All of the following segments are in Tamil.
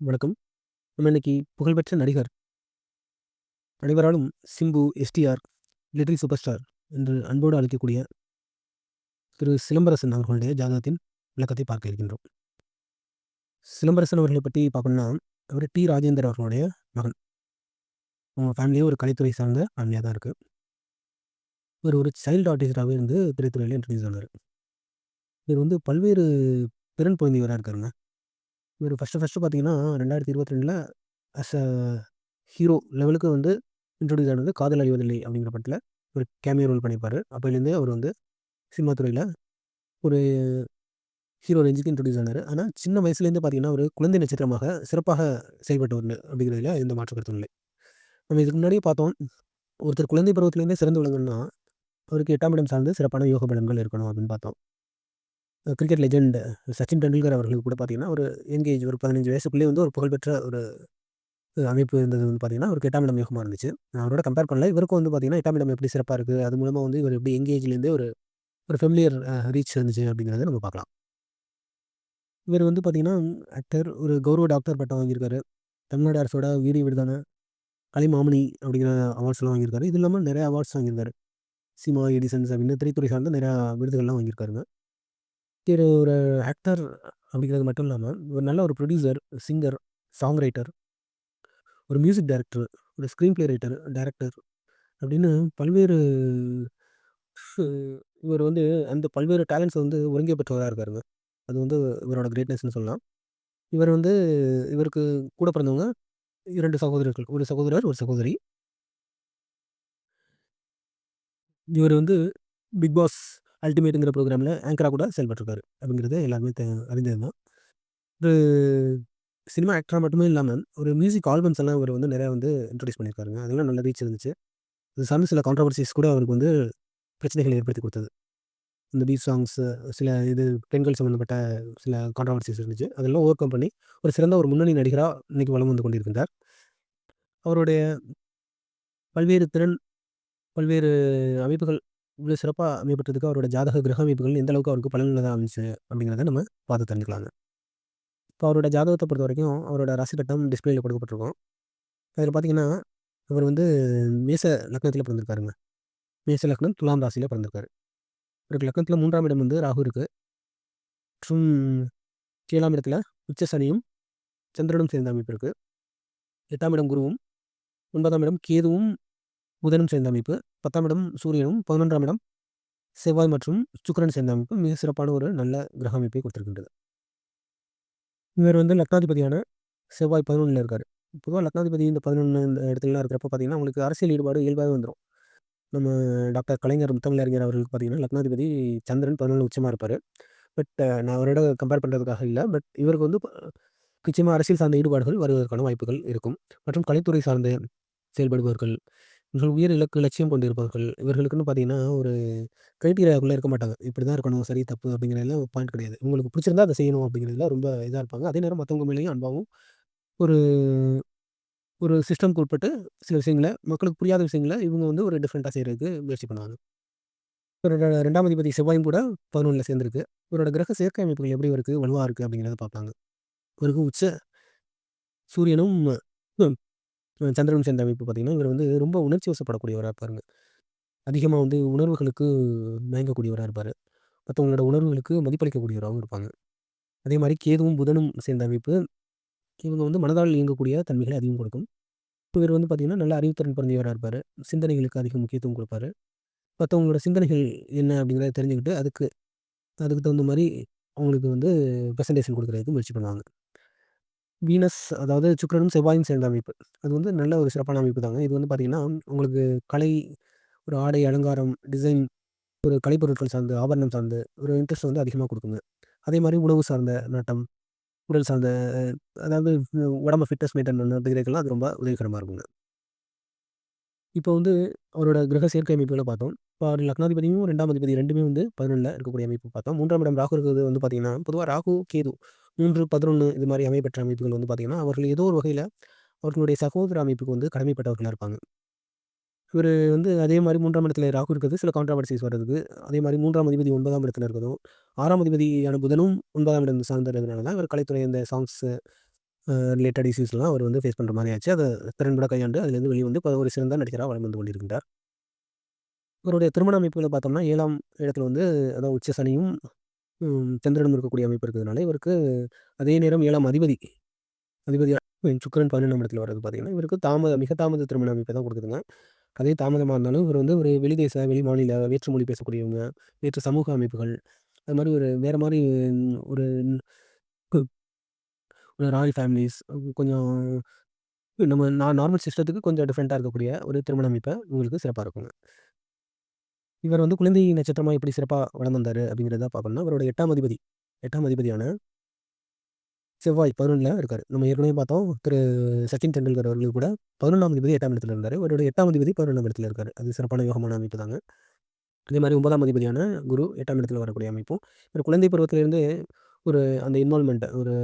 வணக்கம். நம்ம இன்னைக்கு புகழ்பெற்ற நடிகர் அனைவராலும் Simbu, STR, little super star என்று அன்போடு அழைக்கக்கூடிய திரு சிலம்பரசன் அவர்களுடைய ஜாதகத்தின் விளக்கத்தை பார்க்க இருக்கின்றோம். சிலம்பரசன் அவர்களை பற்றி பார்க்கணும்னா, அவர் டி. ராஜேந்தர் அவர்களுடைய மகன். அவங்க ஃபேமிலியே ஒரு கலைத்துறை சார்ந்த ஃபேமிலியாக தான் இருக்குது இவர் ஒரு சைல்டு ஆர்டிஸ்டாகவே இருந்து திரைத்துறையில் இன்ட்ரடியூஸ் ஆனார் இவர் வந்து பல்வேறு திறன் இவராக இருக்காருங்க. இவர் ஃபர்ஸ்ட்டு ஃபஸ்ட்டு பார்த்தீங்கன்னா, 2022ல அஸ் அ ஹீரோ லெவலுக்கு வந்து இன்ட்ரடியூஸ் ஆனது காதல் அழிவதில்லை அப்படிங்கிற படத்தில் ஒரு கேமியோ ரோல் பண்ணிப்பார் அப்போலேருந்தே அவர் வந்து சினிமா துறையில் ஒரு ஹீரோ ரேஞ்சுக்கு இன்ட்ரடியூஸ் ஆனார் ஆனால் சின்ன வயசுலேருந்தே பார்த்தீங்கன்னா, ஒரு குழந்தை நட்சத்திரமாக சிறப்பாக செயல்பட்டவர் அப்படிங்கிறதுல எந்த மாற்று கருத்தும் இல்லை. நம்ம இதுக்கு முன்னாடியே பார்த்தோம். ஒருத்தர் குழந்தை பருவத்திலேருந்தே சிறந்து விளங்கணும்னா, அவருக்கு எட்டாம் இடம் சார்ந்து சிறப்பான யோக பலன்கள் இருக்கணும் அப்படின்னு பார்த்தோம். கிரிக்கெட் லெஜெண்ட் சச்சின் டெண்டுல்கர் அவர்களுக்கு கூட பார்த்தீங்கன்னா, ஒரு ஏங்கேஜ் ஒரு 15 வயசுக்குள்ளேயே வந்து ஒரு புகழ்பெற்ற ஒரு அமைப்பு இருந்தது வந்து பார்த்தீங்கன்னா, ஒரு எட்டாம் இடம் யோகமாக இருந்துச்சு. அவரோட கம்பேர் பண்ணல. இவருக்கும் வந்து பார்த்தீங்கன்னா, எட்டாம் இடம் எப்படி சிறப்பாக இருக்குது அது மூலமாக வந்து இவர் எப்படி எங்கேஜ்லேருந்தே ஒரு ஒரு ஃபெமிலியர் ரீச் இருந்துச்சு அப்படிங்கிறத நம்ம பார்க்கலாம். இவர் வந்து பார்த்தீங்கன்னா, ஆக்டர் ஒரு கௌரவ டாக்டர் பட்டம் வாங்கியிருக்காரு. தமிழ்நாடு அரசோட வீரிய விருதான கலைமாமணி அப்படிங்கிற அவார்ட்ஸ்லாம் வாங்கியிருக்காரு. இது இல்லாமல் நிறையா அவார்ட்ஸ் வாங்கியிருக்காரு. சிமா, எடிசன்ஸ் அப்படின்னு திரைத்துறை சார்ந்த நிறையா விருதுகள்லாம் வாங்கியிருக்காருங்க. இவர் ஒரு ஆக்டர் அப்படிங்கிறது மட்டும் இல்லாமல் ஒரு நல்ல ஒரு ப்ரொடியூசர், சிங்கர், சாங் ரைட்டர், ஒரு மியூசிக் டைரக்டர், ஒரு ஸ்க்ரீன் ப்ளே ரைட்டர், டைரக்டர் அப்படின்னு பல்வேறு இவர் வந்து அந்த பல்வேறு டேலண்ட்ஸை வந்து ஒருங்கே பெற்றவரா இருக்காருங்க. அது வந்து இவரோட கிரேட்னஸ்னு சொல்லலாம். இவர் வந்து இவருக்கு கூட பிறந்தவங்க இரண்டு சகோதரர்கள். ஒரு சகோதரர், ஒரு சகோதரி. இவர் வந்து பிக் பாஸ் அல்டிமேட்ங்கிற ப்ரோக்ராமில் ஆங்கராக கூட செயல்பட்டுருக்காரு. அப்படிங்கிறது எல்லாருமே தெ அறிந்தது தான். ஒரு சினிமா ஆக்டராக மட்டுமே இல்லாமல் ஒரு மியூசிக் ஆல்பம்ஸ் எல்லாம் இவர் வந்து நிறையா வந்து இன்ட்ரடியூஸ் பண்ணியிருக்காருங்க. அதெல்லாம் நல்ல ரீச் இருந்துச்சு. அது சார்ந்த சில கான்ட்ரவர்சிஸ் கூட அவருக்கு வந்து பிரச்சனைகள் ஏற்படுத்தி கொடுத்தது. இந்த பீச் சாங்ஸ் சில இது பெண்கள் சம்மந்தப்பட்ட சில கான்ட்ரவர்சிஸ் இருந்துச்சு. அதெல்லாம் ஓவர் கம் பண்ணி, ஒரு சிறந்த ஒரு முன்னணி நடிகராக இன்றைக்கி வலம் வந்து கொண்டிருக்கின்றார். அவருடைய பல்வேறு திறன், பல்வேறு அமைப்புகள் இவ்வளோ சிறப்பாக அமைப்பட்டதுக்கு அவரோட ஜாதக கிரக அமைப்புகள் எந்த அளவுக்கு அவருக்கு பலனுள்ளதாக அமைஞ்சுச்சு அப்படிங்கிறத நம்ம பார்த்து தெரிஞ்சுக்கலாங்க. இப்போ அவரோட பொறுத்த வரைக்கும் அவரோட ராசி கட்டம் டிஸ்ப்ளேல கொடுக்கப்பட்டிருக்கும். அதில் பார்த்தீங்கன்னா, அவர் வந்து மேச லக்னத்தில் பிறந்திருக்காருங்க. மேச லக்னம், துலாம் ராசியில் பிறந்திருக்காரு. இவருக்கு லக்னத்தில் மூன்றாம் இடம் வந்து ராகு இருக்கு. மற்றும் ஏழாம் இடத்துல உச்ச சனியும், சந்திரனும் சேர்ந்த அமைப்பு இருக்குது எட்டாம் இடம் குருவும், ஒன்பதாம் இடம் கேதுவும், புதனும் சேர்ந்த அமைப்பு. 10ஆம் இடம் சூரியனும், 11ஆம் இடம் செவ்வாய் மற்றும் சுக்கிரன் சேர்ந்த அமைப்பு மிக சிறப்பான ஒரு நல்ல கிரக அமைப்பை கொடுத்துருக்கின்றது இவர் வந்து லக்னாதிபதியான செவ்வாய் பதினொன்றில் இருக்கார் பொதுவாக லக்னாதிபதி இந்த 11 இந்த இடத்துலலாம் இருக்கிறப்ப பார்த்தீங்கன்னா, அவங்களுக்கு அரசியல் ஈடுபாடு இயல்பாகவே வந்துடும் நம்ம டாக்டர் கலைஞர், முத்தமிழறிஞர் அவர்களுக்கு பார்த்தீங்கன்னா, லக்னாதிபதி சந்திரன் பதினொன்று உச்சமாக இருப்பார் பட் நான் அவரோட கம்பேர் பண்ணுறதுக்காக இல்லை பட் இவருக்கு வந்து நிச்சயமாக அரசியல் சார்ந்த ஈடுபாடுகள் வருவதற்கான வாய்ப்புகள் இருக்கும். மற்றும் கலைத்துறை சார்ந்து செயல்படுபவர்கள், இவர்கள் உயர் இலக்கு லட்சியம் கொண்டிருப்பவர்கள், இவர்களுக்குன்னு பார்த்தீங்கன்னா, ஒரு கிரைட்டீரியாக்குள்ள இருக்க மாட்டாங்க. இப்படி தான் இருக்கணும், சரி, தப்பு அப்படிங்கிறதெல்லாம் பாயிண்ட் கிடையாது. உங்களுக்கு பிடிச்சிருந்தா அதை செய்யணும் அப்படிங்கிறதுல ரொம்ப இதாக இருப்பாங்க. அதே நேரம் மற்றவங்க மேலேயும் அன்பாகவும் ஒரு ஒரு சிஸ்டம்க்கு உட்பட்டு சில விஷயங்களை மக்களுக்கு புரியாத விஷயங்களை இவங்க வந்து ஒரு டிஃப்ரெண்ட்டாக செய்கிறதுக்கு முயற்சி பண்ணுவாங்க. இவரோட ரெண்டாம் அதிபதி செவ்வாயும் கூட பதினொன்றில் சேர்ந்துருக்கு இவரோட கிரக சேர்க்கை அமைப்புகள் எப்படி இருக்குது வலுவாக இருக்குது அப்படிங்கிறத பார்ப்பாங்க இவருக்கு உச்ச சூரியனும், சந்திரனும் சேர்ந்த அமைப்பு பார்த்தீங்கன்னா, இவர் வந்து ரொம்ப உணர்ச்சி வசப்படக்கூடியவராக இருப்பாருங்க. அதிகமாக வந்து உணர்வுகளுக்கு மயங்கக்கூடியவராக இருப்பார் மற்றவங்களோட உணர்வுகளுக்கு மதிப்பளிக்கக்கூடியவராகவும் இருப்பாங்க. அதே மாதிரி கேதுவும், புதனும் சேர்ந்த அமைப்பு, இவங்க வந்து மனதால் இயங்கக்கூடிய தன்மைகளை அதிகம் கொடுக்கும். இவர் வந்து பார்த்திங்கன்னா நல்ல அறிவுத்திறன் பிறந்தவராக இருப்பார் சிந்தனைகளுக்கு அதிக முக்கியத்துவம் கொடுப்பாரு. மற்றவங்களோட சிந்தனைகள் என்ன அப்படிங்கிறத தெரிஞ்சுக்கிட்டு, அதுக்கு அதுக்கு தகுந்த மாதிரி அவங்களுக்கு வந்து ப்ரெசன்டேஷன் கொடுக்குறதுக்கு முயற்சி பண்ணுவாங்க. வீனஸ் அதாவது சுக்கிரனும், செவ்வாயும் சேர்ந்த அமைப்பு. அது வந்து நல்ல ஒரு சிறப்பான அமைப்பு தாங்க. இது வந்து பார்த்திங்கன்னா உங்களுக்கு கலை, ஒரு ஆடை, அலங்காரம், டிசைன், ஒரு கலைப்பொருட்கள் சார்ந்து, ஆபரணம் சார்ந்து ஒரு இன்ட்ரெஸ்ட் வந்து அதிகமாக கொடுக்குங்க. அதே மாதிரி உணவு சார்ந்த நாட்டம், உடல் சார்ந்த அதாவது உடம்பு ஃபிட்னஸ் மெயின்டைன் பண்ணுறதுக்கெல்லாம் அது ரொம்ப உதவிகரமாக இருக்குங்க. இப்போ வந்து அவரோட கிரக சேர்க்கை அமைப்புகளை பார்த்தோம். இப்போ அவர் லக்னாதிபதியும், ரெண்டாம் அதிபதி ரெண்டுமே வந்து 11ல இருக்கக்கூடிய அமைப்பு பார்த்தோம். மூன்றாம் இடம் ராகு இருக்கிறது வந்து பார்த்தீங்கன்னா, பொதுவாக ராகு, கேது 3, 11 இது மாதிரி அமைப்பெற்ற அமைப்புகள் வந்து பார்த்தீங்கன்னா, அவர்கள் ஏதோ ஒரு வகையில் அவர்களுடைய சகோதர அமைப்புக்கு வந்து கடமைப்பட்டவர்களாக இருப்பாங்க. இவரு வந்து அதே மாதிரி மூன்றாம் இடத்துல ராகு இருக்கிறது சில கான்ட்ராவர்சிஸ் வர்றதுக்கு, அதே மாதிரி மூன்றாம் அதிபதி ஒன்பதாம் இடத்துல இருக்கிறதும், ஆறாம் அதிபதியான புதனும் ஒன்பதாம் இடம் சார்ந்ததுனால தான் இவர் கலைத்துறை இந்த சாங்ஸு, ரிலேட்டட் இஷ்யூஸ்லாம் அவர் வந்து ஃபேஸ் பண்ணுற மாதிரி ஆச்சு. அதை திறன்பட கையாண்டு அதுலேருந்து வெளியே வந்து இப்போ ஒரு சிறந்த நடிகராக வளம் வந்து கொண்டிருக்கின்றார். இவருடைய திருமண அமைப்புகளை பார்த்தோம்னா ஏழாம் இடத்துல வந்து அதாவது உச்ச சனியும் சந்திரனும் இருக்கக்கூடிய அமைப்பு இருக்கிறதுனால இவருக்கு அதே நேரம் ஏழாம் அதிபதி அதிபதியாக சுக்கரன் பதினொன்றாம் இடத்துல வர்றது பார்த்தீங்கன்னா இவருக்கு தாமத மிக தாமத திருமண அமைப்பை தான் கொடுக்குதுங்க. அதே தாமதமாக இருந்தாலும் இவர் வந்து ஒரு வெளிதேச வெளி மாநில வேற்று மொழி பேசக்கூடியவங்க வேற்று சமூக அமைப்புகள் அது மாதிரி ஒரு வேறு மாதிரி ஒரு ஒரு ராயல் ஃபேமிலிஸ் கொஞ்சம் நம்ம நான் நார்மல் சிஸ்டத்துக்கு கொஞ்சம் டிஃப்ரெண்ட்டாக இருக்கக்கூடிய ஒரு திருமண அமைப்பை உங்களுக்கு சிறப்பாக இருக்குங்க. இவர் வந்து குழந்தை நட்சத்திரமாக எப்படி சிறப்பாக வளர்ந்தார் அப்படிங்கிறத பார்க்கணும்னா அவரோட எட்டாம் அதிபதி. எட்டாம் அதிபதியான செவ்வாய் பதினொன்றில் இருக்கார். நம்ம ஏற்கனவே பார்த்தோம் திரு சச்சின் டெண்டுல்கர் அவர்கள் கூட பதினொன்றாம் அதிபதி எட்டாம் இடத்துல இருந்தார். இவரோட எட்டாம் அதிபதி பதினொன்றாம் இடத்துல இருக்கார். அது சிறப்பான யோகமான அமைப்பு தாங்க. அதே மாதிரி ஒன்பதாம் அதிபதியான குரு எட்டாம் இடத்துல வரக்கூடிய அமைப்பும் இவர் குழந்தை பருவத்திலேருந்து ஒரு அந்த இன்வால்மெண்ட் ஒரு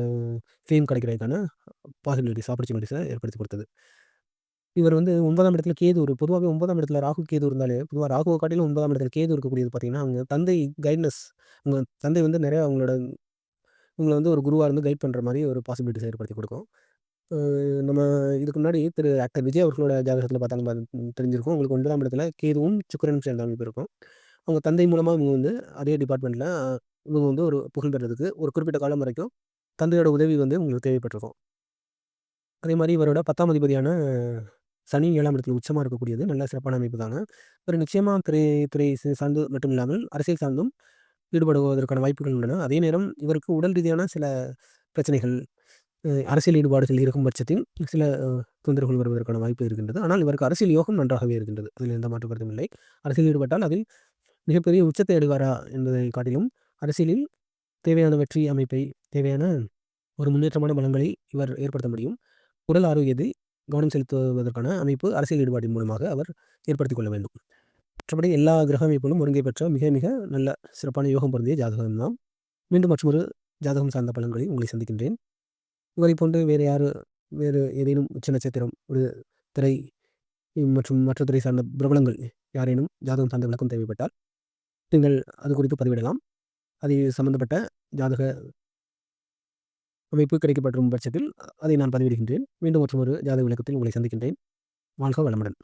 ஃபேம் கிடைக்கிறதுக்கான பாசிபிலிட்டிஸ் ஆப்பர்ச்சுனிட்டிஸை ஏற்படுத்தி கொடுத்தது. இவர் வந்து ஒன்பதாம் இடத்துல கேது ஒரு பொதுவாகவே ஒன்பதாம் இடத்துல ராகு கேது இருந்தாலே பொதுவாக ராகுவை காட்டிலும் ஒன்பதாம் இடத்துல கேது இருக்கக்கூடியது பார்த்தீங்கன்னா அவங்க தந்தை கைட்னஸ் அவங்க தந்தை வந்து நிறையா அவங்களோட இவங்களை வந்து ஒரு குருவாக இருந்து கைட் பண்ணுற மாதிரி ஒரு பாசிபிலிட்டிஸ் ஏற்படுத்தி கொடுக்கும். நம்ம இதுக்கு முன்னாடி திரு ஆக்டர் விஜய் அவர்களோட ஜாதகத்தில் பார்த்தாலும் தெரிஞ்சிருக்கும். உங்களுக்கு ஒன்பதாம் இடத்துல கேதுவும் சுக்கரனும் சேர்ந்த அமைப்பு இருக்கும். அவங்க தந்தை மூலமாக இவங்க வந்து அதே டிபார்ட்மெண்ட்டில் இவங்க வந்து ஒரு புகழ் பெறதுக்கு ஒரு குறிப்பிட்ட காலம் வரைக்கும் தந்தையோட உதவி வந்து உங்களுக்கு தேவைப்பட்டிருக்கும். அதே மாதிரி இவரோட பத்தாம் அதிபதியான சனி ஏழாம் இடத்துல உச்சமாக இருக்கக்கூடியது. நல்ல சிறப்பான அமைப்பு தாங்க. ஒரு நிச்சயமாக திரை துறை சார்ந்து மட்டும் இல்லாமல் அரசியல் சார்ந்தும் ஈடுபடுவதற்கான வாய்ப்புகள் உள்ளன. அதே நேரம் இவருக்கு உடல் ரீதியான சில பிரச்சனைகள் அரசியல் ஈடுபாடுகள் இருக்கும் பட்சத்தில் சில தொந்தரவுகள் வருவதற்கான வாய்ப்பு இருக்கின்றது. ஆனால் இவருக்கு அரசியல் யோகம் நன்றாகவே இருக்கின்றது. அதில் எந்த மாற்று கருத்தும் இல்லை. அரசியல் ஈடுபட்டால் அதில் மிகப்பெரிய உச்சத்தை எடுவாரா என்பதை காட்டிலும் அரசியலில் தேவையான வெற்றி அமைப்பை தேவையான ஒரு முன்னேற்றமான பலங்களை இவர் ஏற்படுத்த முடியும். உடல் ஆரோக்கியத்தை கவனம் செலுத்துவதற்கான அமைப்பு அரசியல் ஈடுபாட்டின் மூலமாக அவர் ஏற்படுத்திக் கொள்ள வேண்டும். மற்றபடி எல்லா கிரக அமைப்புகளும் ஒருங்கை பெற்ற மிக மிக நல்ல சிறப்பான யோகம் பொருந்திய ஜாதகம் தான். மீண்டும் மற்றொரு ஜாதகம் சார்ந்த பலன்களை உங்களை சந்திக்கின்றேன். இவரை போன்று வேறு யார் வேறு ஏதேனும் உச்ச நட்சத்திரம் ஒரு திரை மற்றும் மற்ற துறை சார்ந்த பிரபலங்கள் யாரேனும் ஜாதகம் சார்ந்த விளக்கம் தேவைப்பட்டால் நீங்கள் அது குறித்து பதிவிடலாம். அது சம்பந்தப்பட்ட ஜாதக அமைப்பு கிடைக்கப்படும் பட்சத்தில் அதை நான் பதிவிடுகின்றேன். மீண்டும் மற்றும் ஒரு ஜாதக விளக்கத்தில் உங்களை சந்திக்கின்றேன். வாழ்க வளமுடன்.